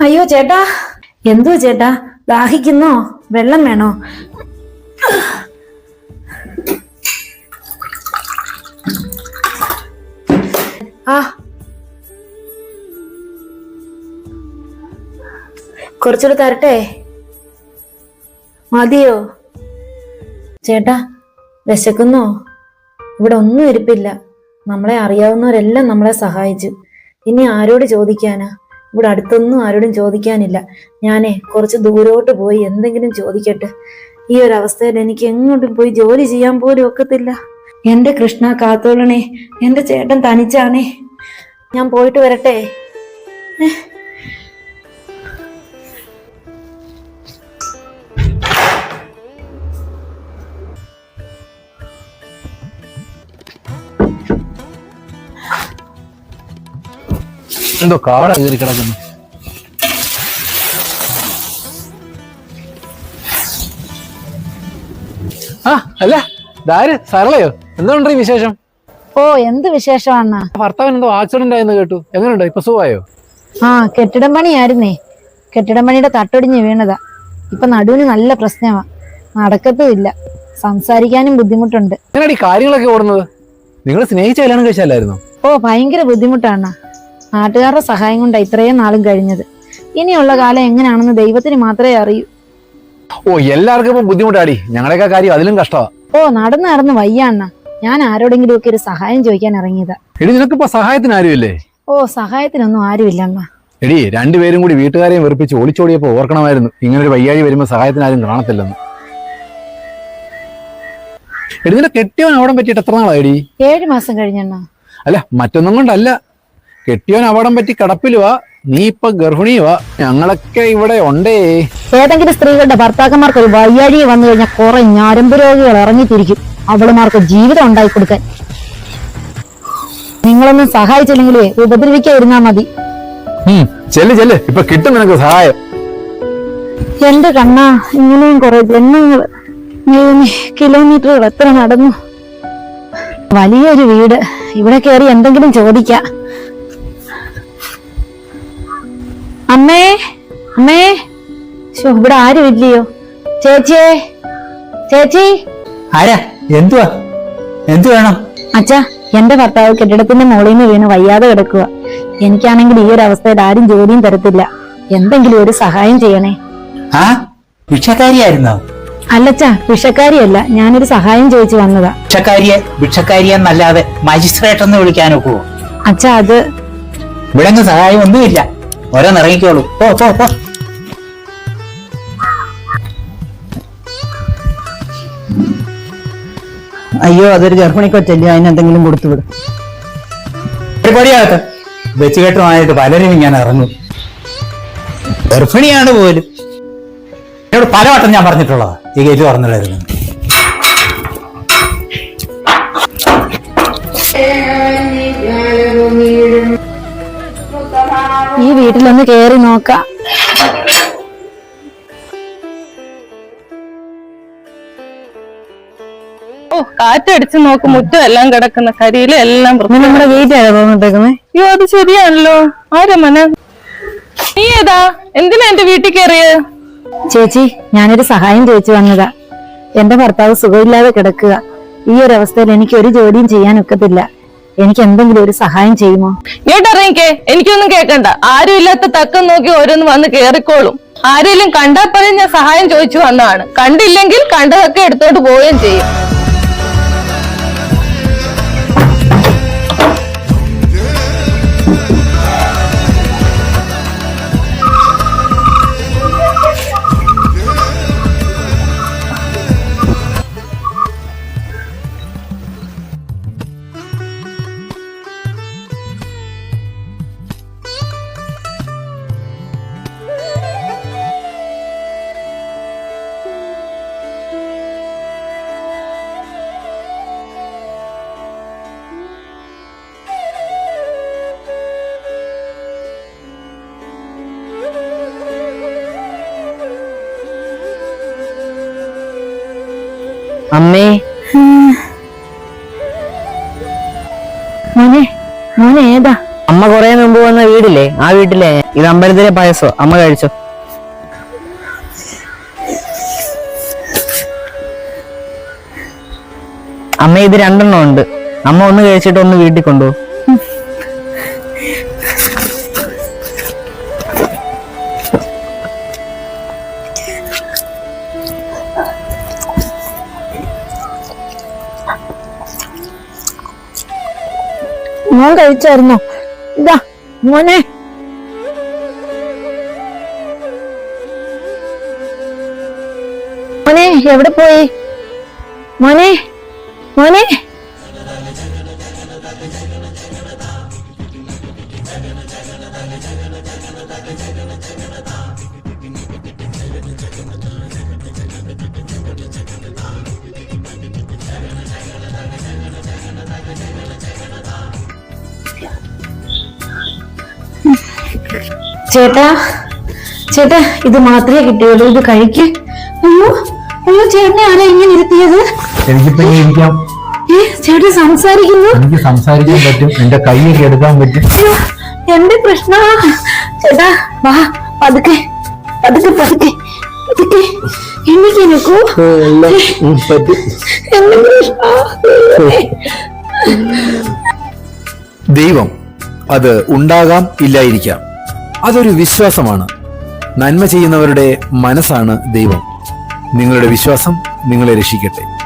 അയ്യോ ചേട്ടാ. എന്തോ ചേട്ടാ? ദാഹിക്കുന്നോ? വെള്ളം വേണോ? ആ. കുറച്ചുകൂടെ തരട്ടെ? മതിയോ? ചേട്ടാ വിശക്കുന്നോ? ഇവിടെ ഒന്നും ഇരിപ്പില്ല. നമ്മളെ അറിയാവുന്നവരെല്ലാം നമ്മളെ സഹായിച്ചു. ഇനി ആരോട് ചോദിക്കാനാ? ഇവിടെ അടുത്തൊന്നും ആരോടും ചോദിക്കാനില്ല. ഞാനേ കുറച്ച് ദൂരോട്ട് പോയി എന്തെങ്കിലും ചോദിക്കട്ടെ. ഈ ഒരു അവസ്ഥയിൽ എനിക്ക് എങ്ങോട്ടും പോയി ജോലി ചെയ്യാൻ പോലും ഒക്കത്തില്ല. എന്റെ കൃഷ്ണ കാത്തോളണേ എന്റെ ചേട്ടൻ തനിച്ചാണേ. ഞാൻ പോയിട്ട് വരട്ടെ. എന്തോ കാട കയറി കിടക്കുന്നു. ആ അല്ല ദാര് സരളയോ? എന്തുണ്ട് ഈ വിശേഷം? ഓ എന്ത് വിശേഷമാണ് ഭർത്താവിന് എന്തോ ആക്സിഡന്റ് ആയെന്ന് കേട്ടു. എങ്ങനെയുണ്ടോ ഇപ്പൊ സുഖമായോ? ആ കെട്ടിടം പണിയായിരുന്നേ. കെട്ടിടം പണിയുടെ തട്ടൊടിഞ്ഞ് വീണതാ. ഇപ്പൊ നടുവിന് നല്ല പ്രശ്നമാ. നടക്കത്തുമില്ല സംസാരിക്കാനും ബുദ്ധിമുട്ടുണ്ട്. എങ്ങനെയാണ് ഈ കാര്യങ്ങളൊക്കെ ഓടുന്നത്? നിങ്ങൾ സ്നേഹിച്ച കല്യാണം കഴിച്ചല്ലായിരുന്നു ഓ ഭയങ്കര ബുദ്ധിമുട്ടാണ്. നാട്ടുകാരുടെ സഹായം കൊണ്ടാ ഇത്രയും നാളും കഴിഞ്ഞത്. ഇനിയുള്ള കാലം എങ്ങനെയാണെന്ന് ദൈവത്തിന് മാത്രമേ അറിയൂ. ഓ എല്ലാവർക്കും ഇപ്പൊ ബുദ്ധിമുട്ടാടി. ഞങ്ങളുടെയൊക്കെ കാര്യം അതിലും കഷ്ടമാ ഓ നടന്ന് നടന്ന് വയ്യാണ ഞാൻ ആരോടെങ്കിലും ഒക്കെ ഒരു സഹായം ചോദിക്കാൻ ഇറങ്ങിയതാ. എടി നിനക്കിപ്പോ സഹായത്തിന് ആരുമില്ലേ? ഓ സഹായത്തിനൊന്നും ആരുമില്ല എടി രണ്ടുപേരും കൂടി വീട്ടുകാരെയും വെറുപ്പിച്ച് ഒളിച്ചോടിയപ്പോ ഓർക്കണമായിരുന്നു. ഇങ്ങനെ ഒരു വയ്യാഴി വരുമ്പോ സഹായത്തിന് ആരും കാണത്തില്ലെന്ന്. എടി നിന്റെ കെട്ടിയവൻ അവിടെ പറ്റിയിട്ട് എത്ര നാളായി ഏഴു മാസം കഴിഞ്ഞെണ്ണ അല്ല മറ്റൊന്നും കൊണ്ടല്ല. കെട്ടിയവൻ അവിടം പറ്റി കിടപ്പിലുവാ നീ ഇപ്പൊ ഗർഭിണിയുവാ. ഞങ്ങളൊക്കെ ഇവിടെ ഉണ്ടേ. ഏതെങ്കിലും സ്ത്രീകളുടെ ഭർത്താക്കന്മാർക്ക് ഒരു വയ്യാഴി വന്നു കഴിഞ്ഞാൽ കുറെ ഞരമ്പ് രോഗികൾ ഇറങ്ങിത്തിരിക്കും. അവളുമാർക്ക് ജീവിതം ഉണ്ടായി കൊടുക്കാൻ. നിങ്ങളൊന്നും സഹായിച്ചില്ലെങ്കിലേ ഉപദ്രവിക്കാതിരുന്നാ മതി. ചെല്ല് ചെല്ല്. ഇപ്പൊ കിട്ടും നിനക്ക് സഹായം. എന്റെ കണ്ണാ ഇങ്ങനെയും കുറെ ജന്മങ്ങൾ കിലോമീറ്ററുകൾ എത്ര നടന്നു. വലിയൊരു വീട്. ഇവിടെ കയറി എന്തെങ്കിലും ചോദിക്കാം. അമ്മേ അമ്മേ. ശോ, ഇവിടെ ആരും ഇല്ലയോ? ചേച്ചിയേ ചേച്ചി. ആരാ? എന്തുവാ? എന്തു വേണം? അച്ഛാ എന്റെ ഭർത്താവ് കെട്ടിടത്തിന്റെ മുകളിൽ നിന്ന് വീണ് വയ്യാതെ കിടക്കുക എനിക്കാണെങ്കിൽ ഈ ഒരു അവസ്ഥയിൽ ആരും ജോലിയും തരത്തില്ല. എന്തെങ്കിലും ഒരു സഹായം ചെയ്യണേ. ആ? ഭിക്ഷക്കാരിയായിരുന്നോ? അല്ലച്ചാ വിഷക്കാരിയല്ല ഞാനൊരു സഹായം ചോദിച്ചു വന്നതാ. ഭിക്ഷക്കാരിയെ ഭിക്ഷക്കാരിയെന്നല്ലാതെ മജിസ്ട്രേറ്റ് എന്ന് വിളിക്കാനൊക്കുവോ അച്ഛാ അത് ഇവിടെ സഹായം ഒന്നുമില്ല ഓരോന്ന് ഇറങ്ങിക്കോളൂ പോ പോ പോ. അയ്യോ അതൊരു ഗർഭിണി കൊച്ചല്ലേ അതിനെന്തെങ്കിലും കൊടുത്തു വിടും. പരിപാടിയാകട്ടെ വെച്ചുകെട്ടുമായിട്ട് പലരും ഞാൻ ഇറങ്ങും. ഗർഭിണിയാണ് പോലും. എന്നോട് പലവട്ടം ഞാൻ പറഞ്ഞിട്ടുള്ളതാ. ഈ ഗേറ്റ് തുറന്നിടായിരുന്നു ഈ വീട്ടിലൊന്ന് കയറി നോക്കാം. ഓ കാറ്റടിച്ച് നോക്ക് മുറ്റം എല്ലാം കിടക്കുന്ന. കരിയില എല്ലാം നമ്മുടെ വീട്ടിലാണ് തോന്നിട്ടേക്കുന്നത് അയ്യോ അത് ശരിയാണല്ലോ. ആരാ മന? നീ ഏതാ? എന്തിനാ എന്റെ വീട്ടിൽ കയറിയത് ചേച്ചി ഞാനൊരു സഹായം ചോദിച്ചു വന്നതാ. എന്റെ ഭർത്താവ് സുഖമില്ലാതെ കിടക്കുക. ഈ ഒരു അവസ്ഥയിൽ എനിക്ക് ഒരു ജോലിയും ചെയ്യാൻ ഒക്കത്തില്ല എനിക്ക് എന്തെങ്കിലും ഒരു സഹായം ചെയ്യുമോ? ഏട്ടറിയിക്കേ എനിക്കൊന്നും കേക്കണ്ട ആരും ഇല്ലാത്ത തക്കം നോക്കി ഓരോന്ന് വന്ന് കേറിക്കോളും. ആരെങ്കിലും കണ്ടാൽ പറയും ഞാൻ സഹായം ചോദിച്ചു വന്നതാണ്. കണ്ടില്ലെങ്കിൽ കണ്ടതൊക്കെ എടുത്തോണ്ട് പോവുകയും ചെയ്യും. അമ്മേ. മോനെ മോനെ ഏതാ? അമ്മ കൊറേ മുമ്പ് വന്ന വീടില്ലേ? ആ വീട്ടിലെ ഇത് അമ്പലത്തിലെ പായസോ. അമ്മ കഴിച്ചോ? അമ്മ ഇത് രണ്ടെണ്ണം ഉണ്ട്. അമ്മ ഒന്ന് കഴിച്ചിട്ട് ഒന്ന് വീട്ടിൽ കൊണ്ടുപോ. മോൻ കഴിച്ചായിരുന്നോ? ഇതാ മോനെ. മോനെ എവിടെ പോയി? മോനെ മോനെ. ചേട്ടാ ചേട്ടാ ഇത് മാത്രമേ കിട്ടിയുള്ളൂ. ഇത് കഴിക്ക്. അയ്യോ അയ്യോ ചേട്ടനെ ആരാ ഇങ്ങനെ ഇരുത്തിയത്? എനിക്കിപ്പോ ഇരിക്കാം. ഏ ചേട്ടൻ സംസാരിക്കുന്നു? എനിക്ക് സംസാരിക്കാൻ പറ്റും. എന്റെ കൈയൊക്കെ എടുക്കാൻ പറ്റും. അയ്യോ എന്റെ പ്രശ്ന ചേട്ടാ വാ പതുക്കെ പതുക്കെ പതുക്കെ പതുക്കെ. എനിക്ക് നിൽക്കൂ എന്റെ പ്രശ്ന ദൈവം അത് ഉണ്ടാകാം ഇല്ലായിരിക്കാം. അതൊരു വിശ്വാസമാണ്. നന്മ ചെയ്യുന്നവരുടെ മനസ്സാണ് ദൈവം. നിങ്ങളുടെ വിശ്വാസം നിങ്ങളെ രക്ഷിക്കട്ടെ.